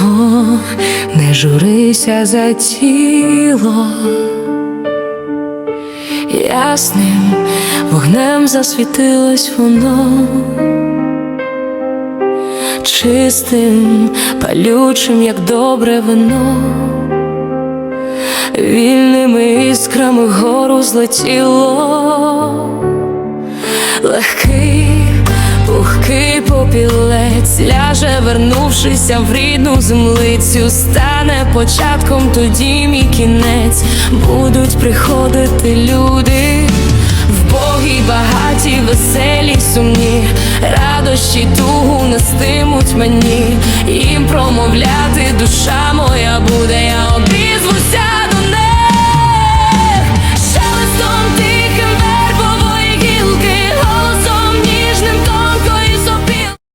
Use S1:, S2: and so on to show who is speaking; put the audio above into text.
S1: О, не журися за тіло, ясним вогнем засвітилось воно, чистим, палючим, як добре вино, вільними іскрами вгору злетіло, легкий. Пухкий попілець ляже, вернувшися в рідну землицю, стане початком тоді мій кінець, будуть приходити люди, вбогі, багаті, веселі, сумні, радощі, тугу нестимуть мені, їм промовляти душа